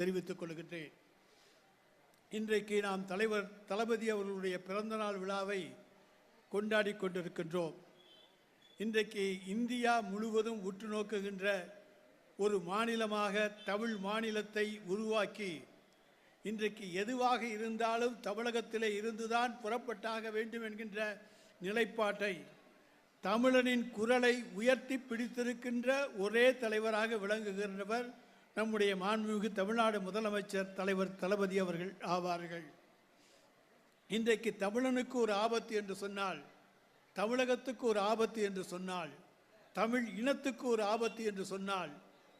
தெரிவித்துக் கொள்கின்றேன். இன்றைக்கு நாம் தலைவர் தளபதி அவர்களுடைய பிறந்தநாள் விழாவை கொண்டாடி கொண்டிருக்கின்றோம். இன்றைக்கு இந்தியா முழுவதும் உற்று நோக்குகின்ற ஒரு மாநிலமாக தமிழ் மாநிலத்தை உருவாக்கி இன்றைக்கு எதுவாக இருந்தாலும் தமிழகத்திலே இருந்துதான் புறப்பட்டாக வேண்டும் என்கின்ற நிலைப்பாட்டை தமிழனின் குரலை உயர்த்தி பிடித்திருக்கின்ற ஒரே தலைவராக விளங்குகின்றவர் நம்முடைய மாண்புமிகு தமிழ்நாடு முதலமைச்சர் தலைவர் தளபதி அவர்கள் ஆவார்கள். இன்றைக்கு தமிழனுக்கு ஒரு ஆபத்து என்று சொன்னால் தமிழகத்துக்கு ஒரு ஆபத்து என்று சொன்னால் தமிழ் இனத்துக்கு ஒரு ஆபத்து என்று சொன்னால்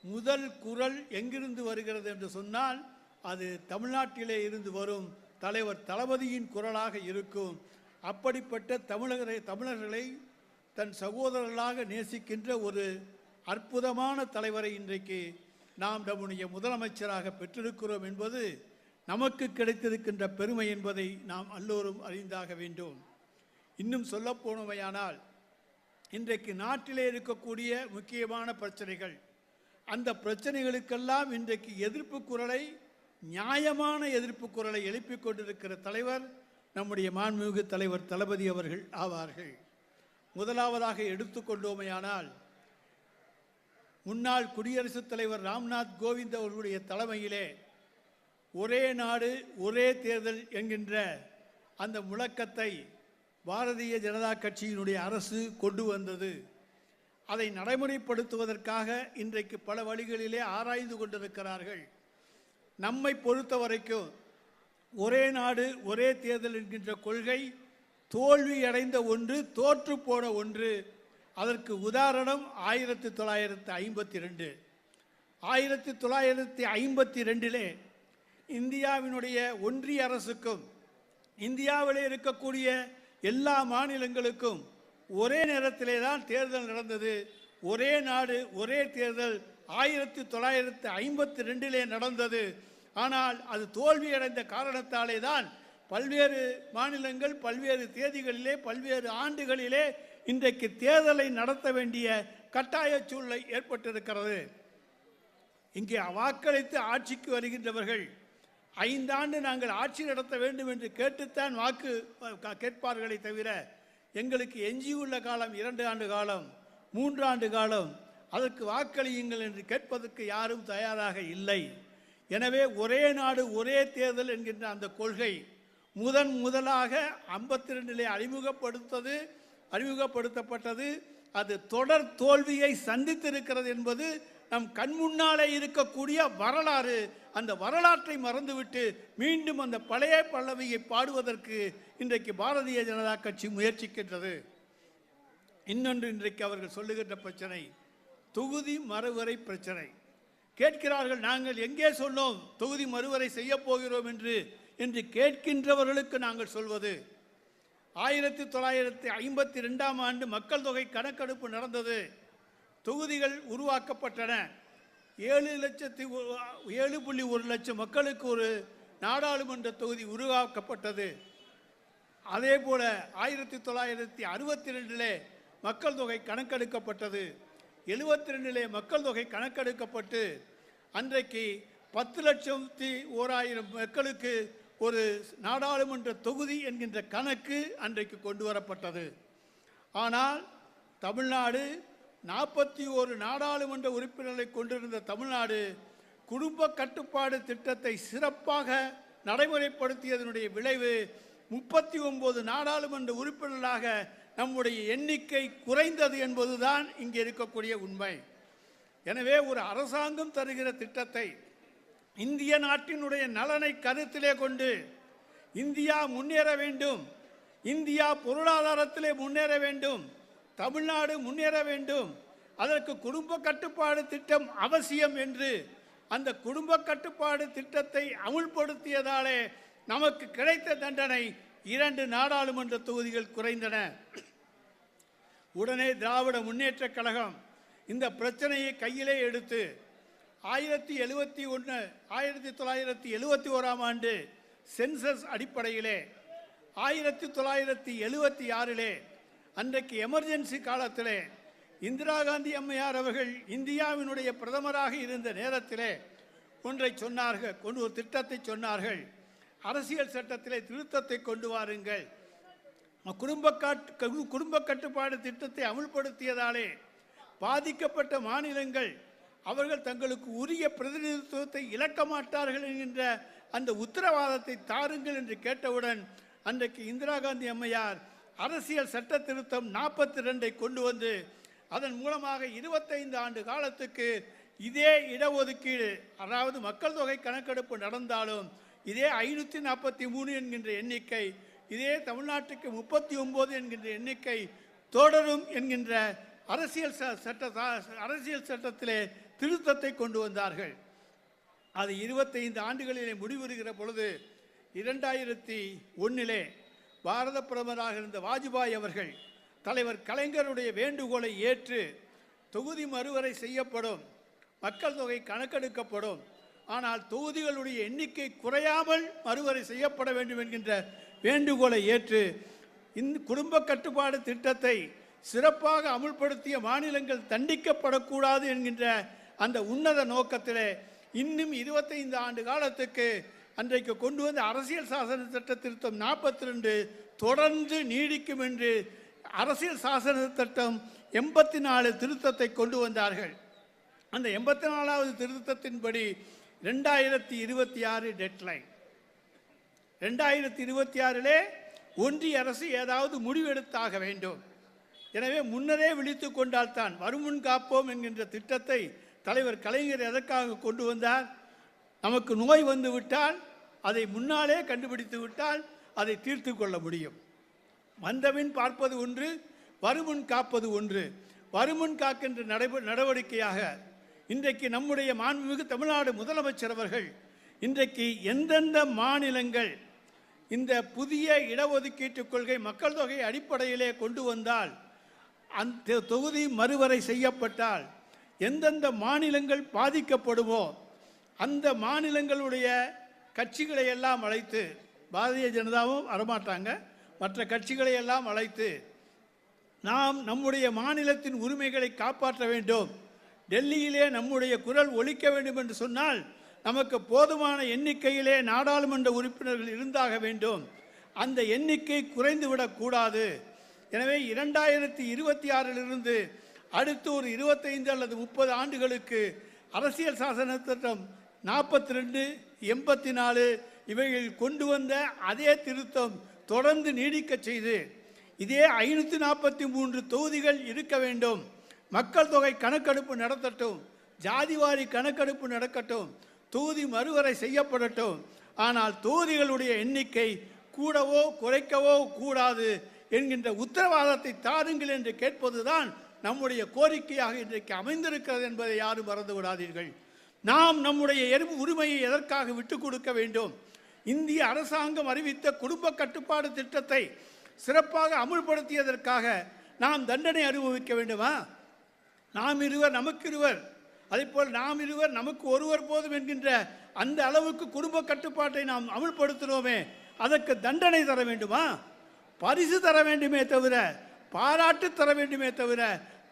முதல் குரல் எங்கிருந்து வருகிறது என்று சொன்னால் அது தமிழ்நாட்டிலே இருந்து வரும் தலைவர் தளபதியின் குரலாக இருக்கும். அப்படிப்பட்ட தமிழகரை தமிழர்களை தன் சகோதரர்களாக நேசிக்கின்ற ஒரு அற்புதமான தலைவரை இன்றைக்கு நாம் நம்முடைய முதலமைச்சராக பெற்றிருக்கிறோம் என்பது நமக்கு கிடைத்திருக்கின்ற பெருமை என்பதை நாம் எல்லோரும் அறிந்தாக வேண்டும். இன்னும் சொல்லப்போனவையானால் இன்றைக்கு நாட்டிலே இருக்கக்கூடிய முக்கியமான பிரச்சனைகள் அந்த பிரச்சனைகளுக்கெல்லாம் இன்றைக்கு எதிர்ப்பு குரலை நியாயமான எதிர்ப்பு குரலை எழுப்பிக் கொண்டிருக்கிற தலைவர் நம்முடைய மாண்புமிகு தலைவர் தளபதி அவர்கள் ஆவார்கள். முதலாவதாக எடுத்துக்கொண்டோமையானால் முன்னாள் குடியரசுத் தலைவர் ராம்நாத் கோவிந்த் அவர்களுடைய தலைமையிலே ஒரே நாடு ஒரே தேர்தல் என்கின்ற அந்த முழக்கத்தை பாரதிய ஜனதா கட்சியினுடைய அரசு கொண்டு வந்தது. அதை நடைமுறைப்படுத்துவதற்காக இன்றைக்கு பல வழிகளிலே ஆராய்ந்து கொண்டிருக்கிறார்கள். நம்மை பொறுத்த வரைக்கும் ஒரே நாடு ஒரே தேர்தல் என்கின்ற கொள்கை தோல்வியடைந்த ஒன்று தோற்று போன ஒன்று அதற்கு உதாரணம் ஆயிரத்தி தொள்ளாயிரத்தி ஐம்பத்தி ரெண்டு. ஆயிரத்தி தொள்ளாயிரத்தி ஐம்பத்தி ரெண்டிலே இந்தியாவினுடைய ஒன்றிய அரசுக்கும் இந்தியாவில் இருக்கக்கூடிய எல்லா மாநிலங்களுக்கும் ஒரே நேரத்திலே தான் தேர்தல் நடந்தது. ஒரே நாடு ஒரே தேர்தல் ஆயிரத்தி தொள்ளாயிரத்தி ஐம்பத்தி ரெண்டிலே நடந்தது. ஆனால் அது தோல்வியடைந்த காரணத்தாலே தான் பல்வேறு மாநிலங்கள் பல்வேறு தேதிகளிலே பல்வேறு ஆண்டுகளிலே இன்றைக்கு தேர்தலை நடத்த வேண்டிய கட்டாய சூழ்நிலை ஏற்பட்டிருக்கிறது. இங்கே வாக்களித்து ஆட்சிக்கு வருகின்றவர்கள் ஐந்தாண்டு நாங்கள் ஆட்சி நடத்த வேண்டும் என்று கேட்டுத்தான் வாக்கு கேட்பார்களே தவிர எங்களுக்கு எஞ்சியுள்ள காலம் இரண்டு ஆண்டு காலம் மூன்று ஆண்டு காலம் அதற்கு வாக்களியுங்கள் என்று கேட்பதற்கு யாரும் தயாராக இல்லை. எனவே ஒரே நாடு ஒரே தேர்தல் என்கின்ற அந்த கொள்கை முதன் முதலாக ஐம்பத்தி ரெண்டிலே அறிமுகப்படுத்தது அறிமுகப்படுத்தப்பட்டது. அது தொடர் தோல்வியை சந்தித்திருக்கிறது என்பது நம் கண் முன்னாலே இருக்கக்கூடிய வரலாறு. அந்த வரலாற்றை மறந்துவிட்டு மீண்டும் அந்த பழைய பல்லவியை பாடுவதற்கு இன்றைக்கு பாரதிய ஜனதா கட்சி முயற்சிக்கின்றது. இன்னொன்று இன்றைக்கு அவர்கள் சொல்லுகின்ற பிரச்சனை தொகுதி மறுவரை பிரச்சனை. கேட்கிறார்கள் நாங்கள் எங்கே சொன்னோம் தொகுதி மறுவரை செய்ய போகிறோம் என்று? என்று கேட்கின்றவர்களுக்கு நாங்கள் சொல்வது ஆயிரத்தி தொள்ளாயிரத்தி ஐம்பத்தி ரெண்டாம் ஆண்டு மக்கள் தொகை கணக்கெடுப்பு நடந்தது. தொகுதிகள் உருவாக்கப்பட்டன. ஏழு லட்சத்தி ஏழு புள்ளி ஒரு லட்சம் மக்களுக்கு ஒரு நாடாளுமன்ற தொகுதி உருவாக்கப்பட்டது. அதே போல ஆயிரத்தி தொள்ளாயிரத்தி அறுபத்தி ரெண்டிலே மக்கள் தொகை கணக்கெடுக்கப்பட்டது. எழுபத்தி ரெண்டிலே மக்கள் தொகை கணக்கெடுக்கப்பட்டு அன்றைக்கு பத்து லட்சத்தி ஓராயிரம் மக்களுக்கு ஒரு நாடாளுமன்ற தொகுதி என்கின்ற கணக்கு அன்றைக்கு கொண்டு வரப்பட்டது. ஆனால் தமிழ்நாடு நாற்பத்தி ஒரு நாடாளுமன்ற உறுப்பினர்களை கொண்டிருந்த தமிழ்நாடு குடும்ப கட்டுப்பாடு திட்டத்தை சிறப்பாக நடைமுறைப்படுத்தியதனுடைய விளைவு முப்பத்தி ஒன்பது நாடாளுமன்ற உறுப்பினர்களாக நம்முடைய எண்ணிக்கை குறைந்தது என்பதுதான் இங்கே இருக்கக்கூடிய உண்மை. எனவே ஒரு அரசாங்கம் தருகிற திட்டத்தை இந்திய நாட்டினுடைய நலனை கருத்திலே கொண்டு இந்தியா முன்னேற வேண்டும். இந்தியா பொருளாதாரத்திலே முன்னேற வேண்டும். தமிழ்நாடு முன்னேற வேண்டும். அதற்கு குடும்ப கட்டுப்பாடு திட்டம் அவசியம் என்று அந்த குடும்ப கட்டுப்பாடு திட்டத்தை அமுல்படுத்தியதாலே நமக்கு கிடைத்த தண்டனை இரண்டு நாடாளுமன்ற தொகுதிகள் குறைந்தன. உடனே திராவிட முன்னேற்றக் கழகம் இந்த பிரச்சனையை கையிலே எடுத்து ஆயிரத்தி எழுபத்தி ஒன்று ஆயிரத்தி தொள்ளாயிரத்தி எழுபத்தி ஓராம் ஆண்டு சென்சஸ் அடிப்படையிலே ஆயிரத்தி தொள்ளாயிரத்தி எழுபத்தி ஆறிலே அன்றைக்கு எமர்ஜென்சி காலத்திலே இந்திரா காந்தி அம்மையார் அவர்கள் இந்தியாவினுடைய பிரதமராக இருந்த நேரத்திலே ஒன்றை சொன்னார்கள் கொண்டு ஒரு திட்டத்தை சொன்னார்கள். அரசியல் சட்டத்திலே திருத்தத்தை கொண்டு வாருங்கள். குடும்ப காட்டு குடும்ப கட்டுப்பாடு திட்டத்தை அமுல்படுத்தியதாலே பாதிக்கப்பட்ட மாநிலங்கள் அவர்கள் தங்களுக்கு உரிய பிரதிநிதித்துவத்தை இழக்க மாட்டார்கள் என்கின்ற அந்த உத்தரவாதத்தை தாருங்கள் என்று கேட்டவுடன் அன்றைக்கு இந்திரா காந்தி அம்மையார் அரசியல் சட்ட திருத்தம் நாற்பத்தி ரெண்டை கொண்டு வந்து அதன் மூலமாக இருபத்தைந்து ஆண்டு காலத்துக்கு இதே இடஒதுக்கீடு அதாவது மக்கள் தொகை கணக்கெடுப்பு நடந்தாலும் இதே ஐநூற்றி நாற்பத்தி மூணு என்கின்ற எண்ணிக்கை இதே தமிழ்நாட்டுக்கு முப்பத்தி ஒம்பது என்கின்ற எண்ணிக்கை தொடரும் என்கின்ற அரசியல் ச- சட்ட அரசியல் சட்டத்திலே திருத்தத்தை கொண்டு வந்தார்கள். அது இருபத்தைந்து ஆண்டுகளிலே முடிவுறுகிற பொழுது இரண்டாயிரத்தி ஒன்றிலே பாரத பிரதமராக இருந்த வாஜ்பாய் அவர்கள் தலைவர் கலைஞருடைய வேண்டுகோளை ஏற்று தொகுதி மறுவரை செய்யப்படும் மக்கள் தொகை கணக்கெடுக்கப்படும் ஆனால் தொகுதிகளுடைய எண்ணிக்கை குறையாமல் மறுவரை செய்யப்பட வேண்டும் என்கின்ற வேண்டுகோளை ஏற்று இந்த குடும்ப கட்டுப்பாடு திட்டத்தை சிறப்பாக அமுல்படுத்திய மாநிலங்கள் தண்டிக்கப்படக்கூடாது என்கின்ற அந்த உன்னத நோக்கத்திலே இன்னும் இருபத்தைந்து ஆண்டு காலத்துக்கு அன்றைக்கு கொண்டு வந்த அரசியல் சாசன சட்ட திருத்தம் நாற்பத்தி ரெண்டு தொடர்ந்து நீடிக்கும் என்று அரசியல் சாசன சட்டம் எண்பத்தி நாலு திருத்தத்தை கொண்டு வந்தார்கள். அந்த எண்பத்தி நாலாவது திருத்தத்தின்படி ரெண்டாயிரத்தி இருபத்தி ஆறு டெட்லைன் ரெண்டாயிரத்தி இருபத்தி ஆறிலே ஒன்றிய அரசு ஏதாவது முடிவெடுத்தாக வேண்டும். எனவே முன்னரே விழித்து கொண்டால்தான் வருமுன் காப்போம் என்கின்ற திட்டத்தை தலைவர் கலைஞர் எதற்காக கொண்டு வந்தார்? நமக்கு நோய் வந்து விட்டால் அதை முன்னாலே கண்டுபிடித்து விட்டால் அதை தீர்த்து கொள்ள முடியும். வந்தவின் பார்ப்பது ஒன்று வருமுன் காப்பது ஒன்று. வருமுன் காக்கின்ற நடைப நடவடிக்கையாக இன்றைக்கு நம்முடைய மாண்புமிகு தமிழ்நாடு முதலமைச்சர் அவர்கள் இன்றைக்கு எந்தெந்த மாநிலங்கள் இந்த புதிய இடஒதுக்கீட்டு கொள்கை மக்கள் தொகை அடிப்படையிலே கொண்டு வந்தால் அந்த தொகுதி மறுவரை செய்யப்பட்டால் எந்தெந்த மாநிலங்கள் பாதிக்கப்படுமோ அந்த மாநிலங்களுடைய கட்சிகளை எல்லாம் அழைத்து பாரதிய ஜனதாவும் வரமாட்டாங்க. மற்ற கட்சிகளை எல்லாம் அழைத்து நாம் நம்முடைய மாநிலத்தின் உரிமைகளை காப்பாற்ற வேண்டும். டெல்லியிலே நம்முடைய குரல் ஒழிக்க வேண்டும் என்று சொன்னால் நமக்கு போதுமான எண்ணிக்கையிலே நாடாளுமன்ற உறுப்பினர்கள் இருந்தாக வேண்டும். அந்த எண்ணிக்கை குறைந்துவிடக்கூடாது எனவே இரண்டாயிரத்தி இருபத்தி ஆறிலிருந்து அடுத்து ஒரு இருபத்தைந்து அல்லது முப்பது ஆண்டுகளுக்கு அரசியல் சாசன திட்டம் நாற்பத்தி ரெண்டு எண்பத்தி நாலு இவைகள் கொண்டு வந்த அதே திருத்தம் தொடர்ந்து நீடிக்கச் செய்து இதே ஐநூற்றி நாற்பத்தி மூன்று தொகுதிகள் இருக்க வேண்டும். மக்கள் தொகை கணக்கெடுப்பு நடத்தட்டும் ஜாதிவாரி கணக்கெடுப்பு நடக்கட்டும் தொகுதி மறுவரை செய்யப்படட்டும். ஆனால் தொகுதிகளுடைய எண்ணிக்கை கூடவோ குறைக்கவோ கூடாது என்கின்ற உத்தரவாதத்தை தாருங்கள் என்று கேட்பதுதான் நம்முடைய கோரிக்கையாக இன்றைக்கு அமைந்திருக்கிறது என்பதை யாரும் மறந்து விடாதீர்கள். நாம் நம்முடைய எறும்பு உரிமையை எதற்காக விட்டுக் கொடுக்க வேண்டும்? இந்திய அரசாங்கம் அறிவித்த குடும்ப கட்டுப்பாடு திட்டத்தை சிறப்பாக அமுல்படுத்தியதற்காக நாம் தண்டனை அனுபவிக்க வேண்டுமா? நாம் இருவர் நமக்கு இருவர். அதேபோல் நாம் இருவர் நமக்கு ஒருவர் போதும் என்கின்ற அந்த அளவுக்கு குடும்ப கட்டுப்பாட்டை நாம் அமுல்படுத்தினோமே அதற்கு தண்டனை தர வேண்டுமா? பரிசு தர வேண்டுமே தவிர பாராட்டு தர வேண்டுமே தவிர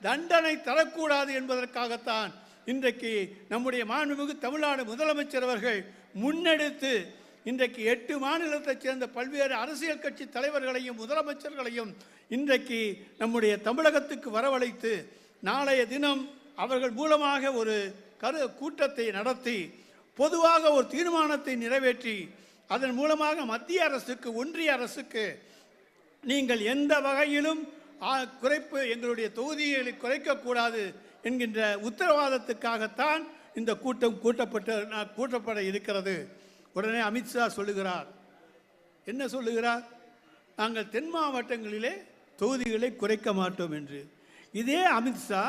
தண்டனை தரக்கூடாது என்பதற்காகத்தான் இன்றைக்கு நம்முடைய மாண்புமிகு தமிழ்நாடு முதலமைச்சர் அவர்கள் முன்னெடுத்து இன்றைக்கு எட்டு மாநிலத்தைச் சேர்ந்த பல்வேறு அரசியல் கட்சி தலைவர்களையும் முதலமைச்சர்களையும் இன்றைக்கு நம்முடைய தமிழகத்துக்கு வரவழைத்து நாளைய தினம் அவர்கள் மூலமாக ஒரு கரு கூட்டத்தை நடத்தி பொதுவாக ஒரு தீர்மானத்தை நிறைவேற்றி அதன் மூலமாக மத்திய அரசுக்கு ஒன்றிய அரசுக்கு நீங்கள் எந்த வகையிலும் குறைப்பு எங்களுடைய தொகுதிகளை குறைக்கக்கூடாது என்கின்ற உத்தரவாதத்துக்காகத்தான் இந்த கூட்டம் கூட்டப்பட்ட கூட்டப்பட இருக்கிறது. உடனே அமித்ஷா சொல்லுகிறார். என்ன சொல்லுகிறார்? நாங்கள் தென் மாவட்டங்களிலே தொகுதிகளை குறைக்க மாட்டோம் என்று. இதே அமித்ஷா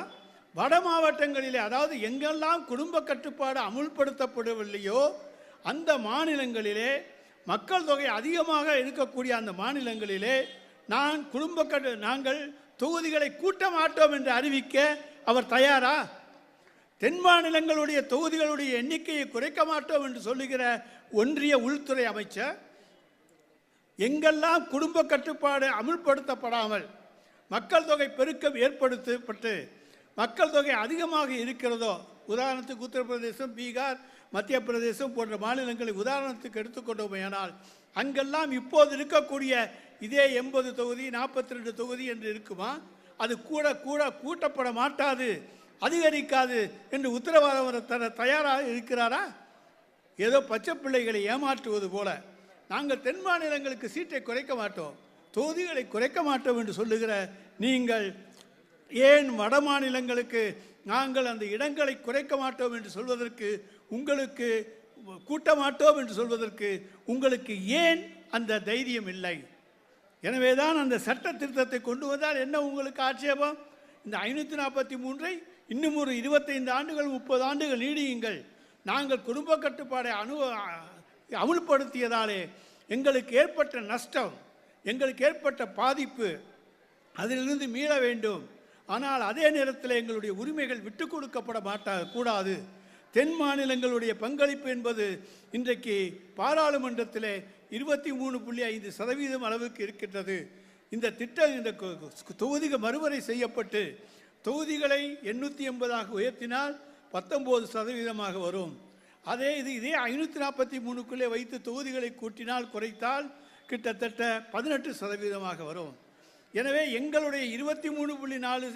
வட மாவட்டங்களிலே அதாவது எங்கெல்லாம் குடும்ப கட்டுப்பாடு அமுல்படுத்தப்படவில்லையோ அந்த மாநிலங்களிலே மக்கள் தொகை அதிகமாக இருக்கக்கூடிய அந்த மாநிலங்களிலே நான் குடும்ப கட்டு நாங்கள் தொகுதிகளை கூட்ட மாட்டோம் என்று அறிவிக்க அவர் தயாரா? தென் மாநிலங்களுடைய தொகுதிகளுடைய எண்ணிக்கையை குறைக்க மாட்டோம் என்று சொல்லுகிற ஒன்றிய உள்துறை அமைச்சர் எங்கெல்லாம் குடும்ப கட்டுப்பாடு அமுல்படுத்தப்படாமல் மக்கள் தொகை பெருக்கம் ஏற்படுத்தப்பட்டு மக்கள் தொகை அதிகமாக இருக்கிறதோ உதாரணத்துக்கு உத்தரப்பிரதேசம் பீகார் மத்திய பிரதேசம் போன்ற மாநிலங்களை உதாரணத்துக்கு எடுத்துக்கொண்டோமேயானால் அங்கெல்லாம் இப்போது இருக்கக்கூடிய இதே எண்பது தொகுதி நாற்பத்தி ரெண்டு தொகுதி என்று இருக்குமா? அது கூட கூட கூட்டப்பட மாட்டாது அதிகரிக்காது என்று உத்தரவாதம் தர தயாராக இருக்கிறாரா? ஏதோ பச்சை பிள்ளைகளை ஏமாற்றுவது போல. நாங்கள் தென் மாநிலங்களுக்கு சீட்டை குறைக்க மாட்டோம் தொகுதிகளை குறைக்க மாட்டோம் என்று சொல்லுகிற நீங்கள் ஏன் வட மாநிலங்களுக்கு நாங்கள் அந்த இடங்களை குறைக்க மாட்டோம் என்று சொல்வதற்கு உங்களுக்கு கூட்ட மாட்டோம் என்று சொல்வதற்கு உங்களுக்கு ஏன் அந்த தைரியம் இல்லை? எனவே தான் அந்த சட்ட திருத்தத்தை கொண்டு வந்தால் என்ன உங்களுக்கு ஆட்சேபம்? இந்த ஐநூற்றி நாற்பத்தி மூன்றை இன்னும் ஒரு இருபத்தைந்து ஆண்டுகள் முப்பது ஆண்டுகள் நீடியுங்கள். நாங்கள் குடும்ப கட்டுப்பாடை அனு அமுல்படுத்தியதாலே எங்களுக்கு ஏற்பட்ட நஷ்டம் எங்களுக்கு ஏற்பட்ட பாதிப்பு அதிலிருந்து மீள வேண்டும். ஆனால் அதே நேரத்தில் எங்களுடைய உரிமைகள் விட்டு கொடுக்கப்பட மாட்டா கூடாது. தென் மாநிலங்களுடைய பங்களிப்பு என்பது இன்றைக்கு பாராளுமன்றத்தில் இருபத்தி மூணு புள்ளி ஐந்து சதவீதம் அளவுக்கு இருக்கின்றது. இந்த திட்டம் இந்த தொகுதிகள் மறுவரை செய்யப்பட்டு தொகுதிகளை எண்ணூற்றி எண்பதாக உயர்த்தினால் பத்தொம்போது சதவீதமாக வரும். அதே இது இதே ஐநூற்றி நாற்பத்தி மூணுக்குள்ளே வைத்து தொகுதிகளை கூட்டினால் குறைத்தால் கிட்டத்தட்ட பதினெட்டு சதவீதமாக வரும். எனவே எங்களுடைய இருபத்தி மூணு புள்ளி நாலு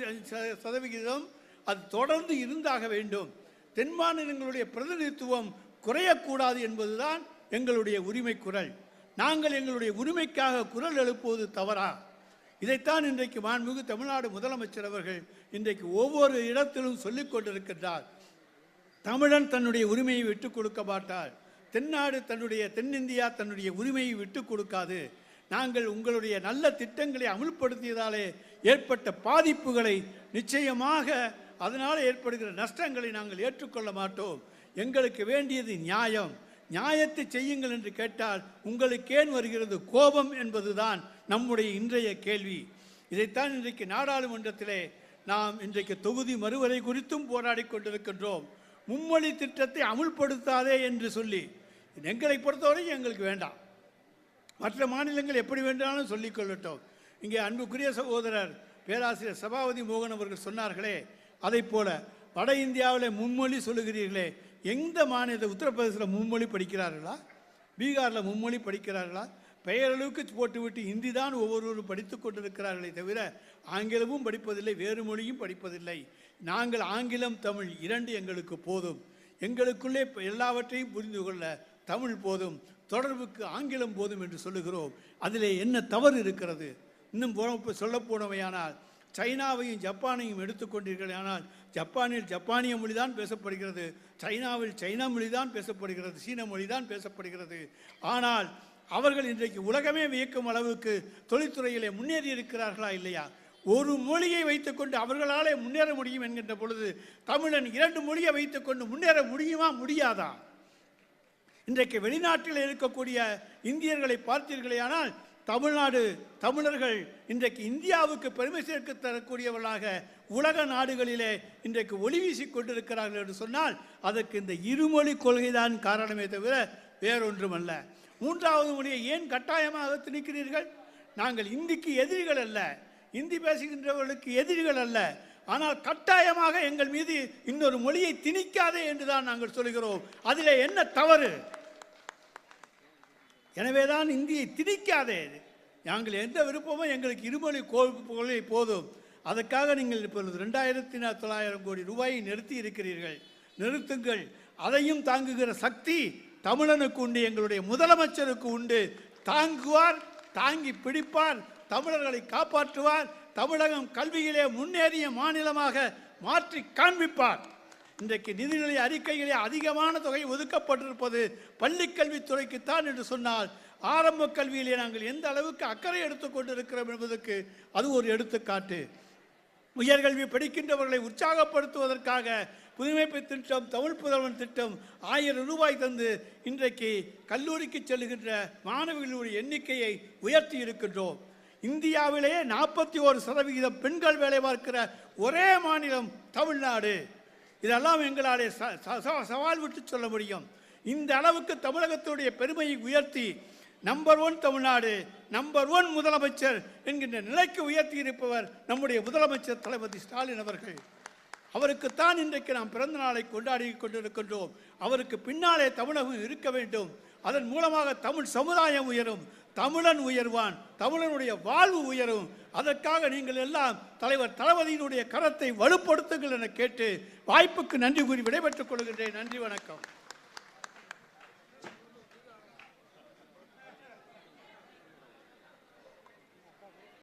சதவிகிதம் அது தொடர்ந்து இருந்தாக வேண்டும். தென் மாநிலங்களுடைய பிரதிநிதித்துவம் குறையக்கூடாது என்பதுதான் எங்களுடைய உரிமை குரல். நாங்கள் எங்களுடைய உரிமைக்காக குரல் எழுப்புவது தவறா? இதைத்தான் இன்றைக்கு மாண்புமிகு தமிழ்நாடு முதலமைச்சர் அவர்கள் இன்றைக்கு ஒவ்வொரு இடத்திலும் சொல்லிக் கொண்டிருக்கின்றார். தமிழன் தன்னுடைய உரிமையை விட்டுக் கொடுக்க மாட்டார். தென்னாடு தன்னுடைய தென்னிந்தியா தன்னுடைய உரிமையை விட்டுக் கொடுக்காது. நாங்கள் உங்களுடைய நல்ல திட்டங்களை அமுல்படுத்தியதாலே ஏற்பட்ட பாதிப்புகளை நிச்சயமாக அதனால் ஏற்படுகிற நஷ்டங்களை நாங்கள் ஏற்றுக்கொள்ள மாட்டோம். எங்களுக்கு வேண்டியது நியாயம். நியாயத்தை செய்யுங்கள் என்று கேட்டால் உங்களுக்கு ஏன் வருகிறது கோபம் என்பதுதான் நம்முடைய இன்றைய கேள்வி. இதைத்தான் இன்றைக்கு நாடாளுமன்றத்திலே நாம் இன்றைக்கு தொகுதி மறுவரை குறித்தும் போராடி கொண்டிருக்கின்றோம். மும்மொழி திட்டத்தை அமுல்படுத்தாதே என்று சொல்லி எங்களை பொறுத்தவரை எங்களுக்கு வேண்டாம். மற்ற மாநிலங்கள் எப்படி வேண்டாலும் சொல்லிக்கொள்ளட்டும் இங்கே அன்புக்குரிய சகோதரர் பேராசிரியர் சபாபதி மோகன் அவர்கள் சொன்னார்களே அதைப் போல வட இந்தியாவில் மும்மொழி சொல்லுகிறீர்களே எந்த மாநிலத்தில் உத்தரப்பிரதேசத்தில் மும்மொழி படிக்கிறார்களா? பீகாரில் மும்மொழி படிக்கிறார்களா? பெயரளவுக்கு போட்டுவிட்டு ஹிந்தி தான் ஒவ்வொருவரும் படித்து கொண்டிருக்கிறார்களே தவிர ஆங்கிலமும் படிப்பதில்லை வேறு மொழியும் படிப்பதில்லை. நாங்கள் ஆங்கிலம் தமிழ் இரண்டு எங்களுக்கு போதும். எங்களுக்குள்ளே எல்லாவற்றையும் புரிந்து கொள்ள தமிழ் போதும். தொடர்புக்கு ஆங்கிலம் போதும் என்று சொல்லுகிறோம். அதிலே என்ன தவறு இருக்கிறது? இன்னும் சொல்ல போனவையானால் சைனாவையும் ஜப்பானையும் எடுத்துக்கொண்டீர்கள். ஆனால் ஜப்பானில் ஜப்பானிய மொழி தான் பேசப்படுகிறது. சைனாவில் சைனா மொழி தான் பேசப்படுகிறது. சீன மொழி தான் பேசப்படுகிறது. ஆனால் அவர்கள் இன்றைக்கு உலகமே வியக்கும் அளவுக்கு தொழில்துறையிலே முன்னேறி இருக்கிறார்களா இல்லையா? ஒரு மொழியை வைத்துக்கொண்டு அவர்களாலே முன்னேற முடியும் என்கின்ற பொழுது தமிழன் இரண்டு மொழியை வைத்துக்கொண்டு முன்னேற முடியுமா முடியாதா? இன்றைக்கு வெளிநாட்டில் இருக்கக்கூடிய இந்தியர்களை பார்த்தீர்களே ஆனால் தமிழ்நாடு தமிழர்கள் இன்றைக்கு இந்தியாவுக்கு பெருமை சேர்க்க தரக்கூடியவர்களாக உலக நாடுகளிலே இன்றைக்கு ஒளி வீசிக் கொண்டிருக்கிறார்கள் என்று சொன்னால் அதற்கு இந்த இருமொழி கொள்கைதான் காரணமே தவிர வேறொன்றும் அல்ல மூன்றாவது மொழியை ஏன் கட்டாயமாக திணிக்கிறீர்கள்? நாங்கள் இந்திக்கு எதிரிகள் அல்ல. இந்தி பேசுகின்றவர்களுக்கு எதிரிகள் அல்ல. ஆனால் கட்டாயமாக எங்கள் மீது இன்னொரு மொழியை திணிக்காதே என்றுதான் நாங்கள் சொல்கிறோம். அதில் என்ன தவறு? எனவே தான் இந்தியை திணிக்காதே. நாங்கள் எந்த விருப்பமும் எங்களுக்கு இருமொழி கோ- போதும். அதற்காக நீங்கள் இப்பொழுது ரெண்டாயிரத்தி தொள்ளாயிரம் கோடி ரூபாயை நிறுத்தி இருக்கிறீர்கள். நிறுத்துங்கள். அதையும் தாங்குகிற சக்தி தமிழனுக்கு உண்டு எங்களுடைய முதலமைச்சருக்கு உண்டு. தாங்குவார் தாங்கி பிடிப்பார் தமிழர்களை காப்பாற்றுவார் தமிழகம் கல்வியிலே முன்னேறிய மாநிலமாக மாற்றி காண்பிப்பார். இன்றைக்கு நிதிநிலை அறிக்கையிலே அதிகமான தொகை ஒதுக்கப்பட்டிருப்பது பள்ளிக்கல்வித்துறைக்குத்தான் என்று சொன்னால் ஆரம்ப கல்வியிலே நாங்கள் எந்த அளவுக்கு அக்கறை எடுத்துக்கொண்டிருக்கிறோம் என்பதற்கு அது ஒரு எடுத்துக்காட்டு. உயர்கல்வி படிக்கின்றவர்களை உற்சாகப்படுத்துவதற்காக புதுமைப்பு திட்டம் தமிழ் புதல்வன் திட்டம் ஆயிரம் ரூபாய் தந்து இன்றைக்கு கல்லூரிக்கு செல்லுகின்ற மாணவிகளுடைய எண்ணிக்கையை உயர்த்தி இருக்கின்றோம். இந்தியாவிலேயே நாற்பத்தி ஒரு சதவிகிதம் பெண்கள் வேலை பார்க்கிற ஒரே மாநிலம் தமிழ்நாடு. இதெல்லாம் எங்களாலே ச- ச- சவால் விட்டு சொல்ல முடியும். இந்த அளவுக்கு தமிழகத்துடைய பெருமையை உயர்த்தி number one Tamil Nadu number one முதலமைச்சர் என்கின்ற நிலைக்கு உயர்த்தி இருப்பவர் நம்முடைய முதலமைச்சர் தளபதி ஸ்டாலின் அவர்கள். அவருக்குத்தான் இன்றைக்கு நாம் பிறந்த நாளை கொண்டாடி கொண்டிருக்கின்றோம். அவருக்கு பின்னாலே தமிழகம் இருக்க வேண்டும். அதன் மூலமாக தமிழ் சமுதாயம் உயரும் தமிழன் உயர்வான் தமிழனுடைய வாழ்வு உயரும். அதற்காக நீங்கள் எல்லாம் தலைவர் தளபதியினுடைய கரத்தை வலுப்படுத்துங்கள் என கேட்டு வாய்ப்புக்கு நன்றி கூறி விடைபெற்றுக் கொள்கின்றேன். நன்றி வணக்கம்.